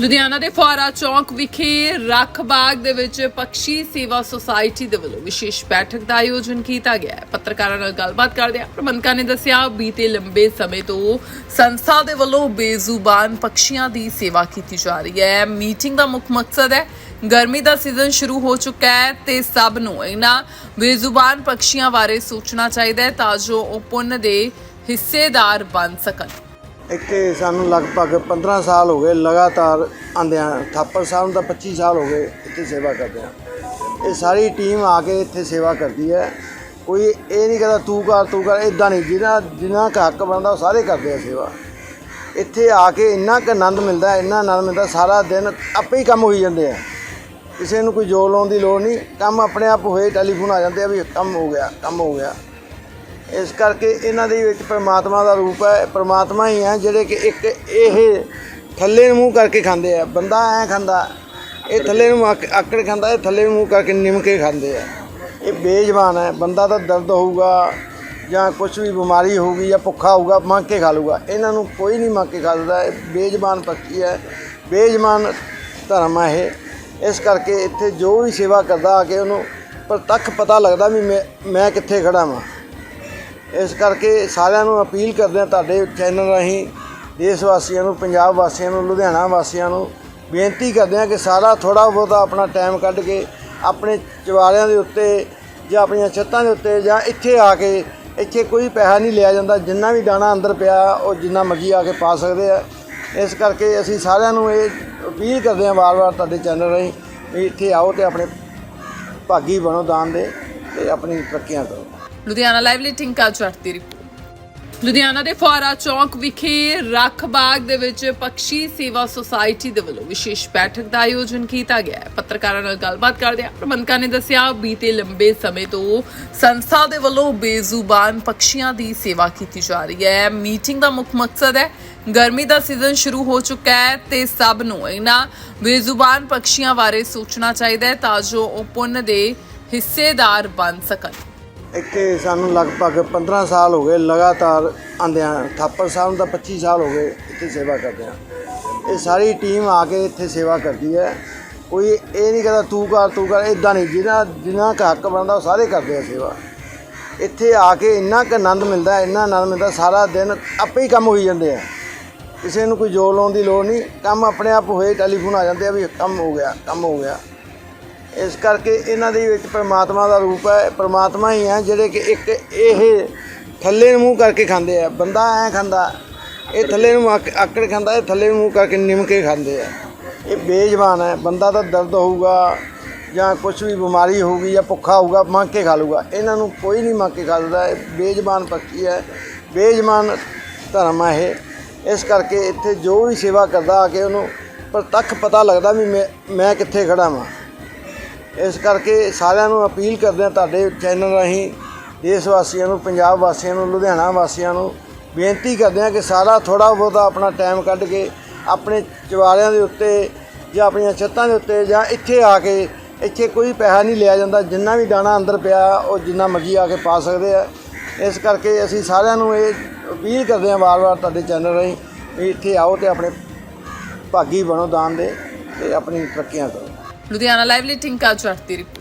ਲੁਧਿਆਣਾ ਦੇ ਫੁਆਰਾ ਚੌਂਕ ਵਿਖੇ ਰੱਖ ਬਾਗ ਦੇ ਵਿੱਚ ਪੰਛੀ ਸੇਵਾ ਸੁਸਾਇਟੀ ਦੇ ਵੱਲੋਂ ਵਿਸ਼ੇਸ਼ ਬੈਠਕ ਦਾ ਆਯੋਜਨ ਕੀਤਾ ਗਿਆ ਹੈ। ਪੱਤਰਕਾਰਾਂ ਨਾਲ ਗੱਲਬਾਤ ਕਰਦੇ ਪ੍ਰਬੰਧਕਾਂ ਨੇ ਦੱਸਿਆ, ਬੀਤੇ ਲੰਬੇ ਸਮੇਂ ਤੋਂ ਸੰਸਥਾ ਦੇ ਵੱਲੋਂ ਬੇਜ਼ੁਬਾਨ ਪੰਛੀਆਂ ਦੀ ਸੇਵਾ ਕੀਤੀ ਜਾ ਰਹੀ ਹੈ। ਮੀਟਿੰਗ ਦਾ ਮੁੱਖ ਮਕਸਦ ਹੈ, ਗਰਮੀ ਦਾ ਸੀਜ਼ਨ ਸ਼ੁਰੂ ਹੋ ਚੁੱਕਾ ਹੈ ਤੇ ਸਭ ਨੂੰ ਇਹਨਾਂ ਬੇਜ਼ੁਬਾਨ ਪੰਛੀਆਂ ਬਾਰੇ ਸੋਚਣਾ ਚਾਹੀਦਾ ਹੈ ਤਾਂ ਜੋ ਉਹ ਪੁੰਨ ਦੇ ਹਿੱਸੇਦਾਰ ਬਣ ਸਕਣ। ਇੱਥੇ ਸਾਨੂੰ ਲਗਭਗ 15 ਸਾਲ ਹੋ ਗਏ, ਲਗਾਤਾਰ ਆਂਦਿਆਂ ਥਾਪਰ ਸਾਹਿਬ ਨੂੰ ਤਾਂ 25 ਸਾਲ ਹੋ ਗਏ ਇੱਥੇ ਸੇਵਾ ਕਰਦੇ ਆ। ਇਹ ਸਾਰੀ ਟੀਮ ਆ ਕੇ ਇੱਥੇ ਸੇਵਾ ਕਰਦੀ ਹੈ। ਕੋਈ ਇਹ ਨਹੀਂ ਕਹਿੰਦਾ ਤੂੰ ਕਰ ਤੂੰ ਕਰ ਇਦਾਂ ਨਹੀਂ। ਜਿਹਨਾਂ ਜਿਨ੍ਹਾਂ ਦਾ ਹੱਕ ਬਣਦਾ ਉਹ ਸਾਰੇ ਕਰਦੇ ਆ ਸੇਵਾ। ਇੱਥੇ ਆ ਕੇ ਇੰਨਾ ਕੁ ਆਨੰਦ ਮਿਲਦਾ, ਇੰਨਾ ਆਨੰਦ ਮਿਲਦਾ, ਸਾਰਾ ਦਿਨ ਆਪੇ ਹੀ ਕੰਮ ਹੋਈ ਜਾਂਦੇ ਆ। ਕਿਸੇ ਨੂੰ ਕੋਈ ਜੋਰ ਲਾਉਣ ਦੀ ਲੋੜ ਨਹੀਂ। ਕੰਮ ਆਪਣੇ ਆਪ ਹੋਏ, ਟੈਲੀਫੋਨ ਆ ਜਾਂਦੇ ਆ ਵੀ ਕੰਮ ਹੋ ਗਿਆ, ਕੰਮ ਹੋ ਗਿਆ। ਇਸ ਕਰਕੇ ਇਹਨਾਂ ਦੇ ਵਿੱਚ ਪ੍ਰਮਾਤਮਾ ਦਾ ਰੂਪ ਹੈ, ਪ੍ਰਮਾਤਮਾ ਹੀ ਹੈ ਜਿਹੜੇ ਕਿ ਇੱਕ ਇਹ ਥੱਲੇ ਨੂੰ ਮੂੰਹ ਕਰਕੇ ਖਾਂਦੇ ਆ। ਬੰਦਾ ਐ ਖਾਂਦਾ, ਇਹ ਥੱਲੇ ਨੂੰ ਆਕ- ਆਕੜ ਖਾਂਦਾ, ਇਹ ਥੱਲੇ ਨੂੰ ਮੂੰਹ ਕਰਕੇ ਨਿਮ ਕੇ ਖਾਂਦੇ ਆ। ਇਹ ਬੇਜ਼ਬਾਨ ਹੈ, ਬੰਦਾ ਤਾਂ ਦਰਦ ਹੋਊਗਾ ਜਾਂ ਕੁਝ ਵੀ ਬਿਮਾਰੀ ਹੋਊਗੀ ਜਾਂ ਭੁੱਖਾ ਹੋਊਗਾ, ਮੰਗ ਕੇ ਖਾ ਲੂਗਾ ਇਹਨਾਂ ਨੂੰ ਕੋਈ ਨਹੀਂ ਮੰਗ ਕੇ ਖਾ ਸਕਦਾ, ਇਹ ਬੇਜ਼ਬਾਨ ਪੱਖੀ ਹੈ, ਬੇਜ਼ਬਾਨ ਧਰਮ ਹੈ ਇਹ। ਇਸ ਕਰਕੇ ਇੱਥੇ ਜੋ ਵੀ ਸੇਵਾ ਕਰਦਾ ਆ ਕੇ ਉਹਨੂੰ ਪ੍ਰਤੱਖ ਪਤਾ ਲੱਗਦਾ ਵੀ ਮੈਂ ਮੈਂ ਕਿੱਥੇ ਖੜਾ ਵਾਂ। ਇਸ ਕਰਕੇ ਸਾਰਿਆਂ ਨੂੰ ਅਪੀਲ ਕਰਦੇ ਹਾਂ ਤੁਹਾਡੇ ਚੈਨਲ ਰਾਹੀਂ, ਦੇਸ਼ ਵਾਸੀਆਂ ਨੂੰ, ਪੰਜਾਬ ਵਾਸੀਆਂ ਨੂੰ, ਲੁਧਿਆਣਾ ਵਾਸੀਆਂ ਨੂੰ ਬੇਨਤੀ ਕਰਦੇ ਹਾਂ ਕਿ ਸਾਰਾ ਥੋੜਾ ਬਹੁਤਾ ਆਪਣਾ ਟਾਈਮ ਕੱਢ ਕੇ ਆਪਣੇ ਚਵਾਰਿਆਂ ਦੇ ਉੱਤੇ ਜਾਂ ਆਪਣੀਆਂ ਛੱਤਾਂ ਦੇ ਉੱਤੇ ਜਾਂ ਇੱਥੇ ਆ ਕੇ ਇੱਥੇ ਕੋਈ ਪੈਸਾ ਨਹੀਂ ਲਿਆ ਜਾਂਦਾ, ਜਿੰਨਾ ਵੀ ਦਾਣਾ ਅੰਦਰ ਪਿਆ ਉਹ ਜਿੰਨਾ ਮਰਜ਼ੀ ਆ ਕੇ ਪਾ ਸਕਦੇ ਆ। ਇਸ ਕਰਕੇ ਅਸੀਂ ਸਾਰਿਆਂ ਨੂੰ ਇਹ ਅਪੀਲ ਕਰਦੇ ਹਾਂ ਵਾਰ-ਵਾਰ ਤੁਹਾਡੇ ਚੈਨਲ ਰਾਹੀਂ ਵੀ ਇੱਥੇ ਆਓ ਤੇ ਆਪਣੇ ਭਾਗੀ ਬਣੋ ਦਾਨ ਦੇ ਤੇ ਆਪਣੀ ਤਰੱਕੀਆਂ ਕਰੋ। ਲੁਧਿਆਣਾ ਲਾਈਵ ਲਈ ਟਿੰਕਾ ਜੱਟ ਦੀ ਰਿਪੋਰਟ ਲੁਧਿਆਣਾ ਦੇ ਫੁਆਰਾ ਚੌਂਕ ਵਿਖੇ ਰੱਖ ਬਾਗ ਦੇ ਵਿੱਚ ਪਕਸ਼ੀ ਸੇਵਾ ਸੁਸਾਇਟੀ ਦੇ ਵੱਲੋਂ ਵਿਸ਼ੇਸ਼ ਬੈਠਕ ਦਾ ਆਯੋਜਨ ਕੀਤਾ ਗਿਆ ਹੈ। ਪੱਤਰਕਾਰਾਂ ਨਾਲ ਗੱਲਬਾਤ ਕਰਦਿਆਂ ਪ੍ਰਬੰਧਕਾਂ ਨੇ ਦੱਸਿਆ, ਬੀਤੇ ਲੰਬੇ ਸਮੇਂ ਤੋਂ ਸੰਸਥਾ ਦੇ ਵੱਲੋਂ ਬੇਜ਼ੁਬਾਨ ਪਕਸ਼ੀਆਂ ਦੀ ਸੇਵਾ ਕੀਤੀ ਜਾ ਰਹੀ ਹੈ। ਮੀਟਿੰਗ ਦਾ ਮੁੱਖ ਮਕਸਦ ਹੈ, ਗਰਮੀ ਦਾ ਸੀਜ਼ਨ ਸ਼ੁਰੂ ਹੋ ਚੁੱਕਾ ਹੈ ਤੇ ਸਭ ਨੂੰ ਇਹਨਾਂ ਬੇਜ਼ੁਬਾਨ ਪਕਸ਼ੀਆਂ ਬਾਰੇ ਸੋਚਣਾ ਚਾਹੀਦਾ ਹੈ ਤਾਂ ਜੋ ਉਹ ਪੁੰਨ ਦੇ ਹਿੱਸੇਦਾਰ ਬਣ ਸਕਣ। ਇੱਥੇ ਸਾਨੂੰ ਲਗਭਗ 15 ਸਾਲ ਹੋ ਗਏ ਲਗਾਤਾਰ ਆਂਦਿਆਂ ਥਾਪਰ ਸਾਹਿਬ ਨੂੰ ਤਾਂ 25 ਸਾਲ ਹੋ ਗਏ ਇੱਥੇ ਸੇਵਾ ਕਰਦੇ ਆ। ਇਹ ਸਾਰੀ ਟੀਮ ਆ ਕੇ ਇੱਥੇ ਸੇਵਾ ਕਰਦੀ ਹੈ। ਕੋਈ ਇਹ ਨਹੀਂ ਕਹਿੰਦਾ ਤੂੰ ਕਰ ਤੂੰ ਕਰ ਇਦਾਂ ਨਹੀਂ। ਜਿਹਨਾਂ ਜਿਨ੍ਹਾਂ ਦਾ ਹੱਕ ਬਣਦਾ ਉਹ ਸਾਰੇ ਕਰਦੇ ਆ ਸੇਵਾ। ਇੱਥੇ ਆ ਕੇ ਇੰਨਾ ਕੁ ਆਨੰਦ ਮਿਲਦਾ, ਇੰਨਾ ਆਨੰਦ ਮਿਲਦਾ, ਸਾਰਾ ਦਿਨ ਆਪੇ ਹੀ ਕੰਮ ਹੋਈ ਜਾਂਦੇ ਆ। ਕਿਸੇ ਨੂੰ ਕੋਈ ਜੋਰ ਲਾਉਣ ਦੀ ਲੋੜ ਨਹੀਂ। ਕੰਮ ਆਪਣੇ ਆਪ ਹੋਏ, ਟੈਲੀਫੋਨ ਆ ਜਾਂਦੇ ਆ ਵੀ ਕੰਮ ਹੋ ਗਿਆ, ਕੰਮ ਹੋ ਗਿਆ। ਇਸ ਕਰਕੇ ਇਹਨਾਂ ਦੇ ਵਿੱਚ ਪਰਮਾਤਮਾ ਦਾ ਰੂਪ ਹੈ, ਪਰਮਾਤਮਾ ਹੀ ਹੈ ਜਿਹੜੇ ਕਿ ਇੱਕ ਇਹ ਥੱਲੇ ਨੂੰ ਮੂੰਹ ਕਰਕੇ ਖਾਂਦੇ ਆ। ਬੰਦਾ ਐ ਖਾਂਦਾ, ਇਹ ਥੱਲੇ ਨੂੰ ਆਕ- ਆਕੜ ਖਾਂਦਾ, ਇਹ ਥੱਲੇ ਨੂੰ ਮੂੰਹ ਕਰਕੇ ਨਿਮ ਕੇ ਖਾਂਦੇ ਆ। ਇਹ ਬੇਜ਼ਬਾਨ ਹੈ, ਬੰਦਾ ਤਾਂ ਦਰਦ ਹੋਊਗਾ ਜਾਂ ਕੁਝ ਵੀ ਬਿਮਾਰੀ ਹੋਊਗੀ ਜਾਂ ਭੁੱਖਾ ਹੋਊਗਾ, ਮੰਗ ਕੇ ਖਾ ਲੂਗਾ ਇਹਨਾਂ ਨੂੰ ਕੋਈ ਨਹੀਂ ਮੰਗ ਕੇ ਖਾ ਸਕਦਾ, ਇਹ ਬੇਜ਼ਬਾਨ ਪੱਖੀ ਹੈ, ਬੇਜ਼ਬਾਨ ਧਰਮ ਹੈ ਇਹ। ਇਸ ਕਰਕੇ ਇੱਥੇ ਜੋ ਵੀ ਸੇਵਾ ਕਰਦਾ ਆ ਕੇ ਉਹਨੂੰ ਪ੍ਰਤੱਖ ਪਤਾ ਲੱਗਦਾ ਵੀ ਮੈਂ ਮੈਂ ਕਿੱਥੇ ਖੜਾ ਵਾਂ। ਇਸ ਕਰਕੇ ਸਾਰਿਆਂ ਨੂੰ ਅਪੀਲ ਕਰਦੇ ਹਾਂ ਤੁਹਾਡੇ ਚੈਨਲ ਰਾਹੀਂ, ਦੇਸ਼ ਵਾਸੀਆਂ ਨੂੰ, ਪੰਜਾਬ ਵਾਸੀਆਂ ਨੂੰ, ਲੁਧਿਆਣਾ ਵਾਸੀਆਂ ਨੂੰ ਬੇਨਤੀ ਕਰਦੇ ਹਾਂ ਕਿ ਸਾਰਾ ਥੋੜਾ ਬਹੁਤਾ ਆਪਣਾ ਟਾਈਮ ਕੱਢ ਕੇ ਆਪਣੇ ਚਵਾਰਿਆਂ ਦੇ ਉੱਤੇ ਜਾਂ ਆਪਣੀਆਂ ਛੱਤਾਂ ਦੇ ਉੱਤੇ ਜਾਂ ਇੱਥੇ ਆ ਕੇ ਇੱਥੇ ਕੋਈ ਪੈਸਾ ਨਹੀਂ ਲਿਆ ਜਾਂਦਾ, ਜਿੰਨਾ ਵੀ ਦਾਣਾ ਅੰਦਰ ਪਿਆ ਉਹ ਜਿੰਨਾ ਮਰਜ਼ੀ ਆ ਕੇ ਪਾ ਸਕਦੇ ਆ। ਇਸ ਕਰਕੇ ਅਸੀਂ ਸਾਰਿਆਂ ਨੂੰ ਇਹ ਅਪੀਲ ਕਰਦੇ ਹਾਂ ਵਾਰ-ਵਾਰ ਤੁਹਾਡੇ ਚੈਨਲ ਰਾਹੀਂ ਵੀ ਇੱਥੇ ਆਓ ਤੇ ਆਪਣੇ ਭਾਗੀ ਬਣੋ ਦਾਨ ਦੇ ਤੇ ਆਪਣੀ ਤਰੱਕੀਆਂ ਕਰੋ। ਲੁਧਿਆਣਾ ਲਾਈਵ ਲਈ ਟਿੰਕਾ ਜੱਟ ਦੀ ਰਿਪੋਰਟ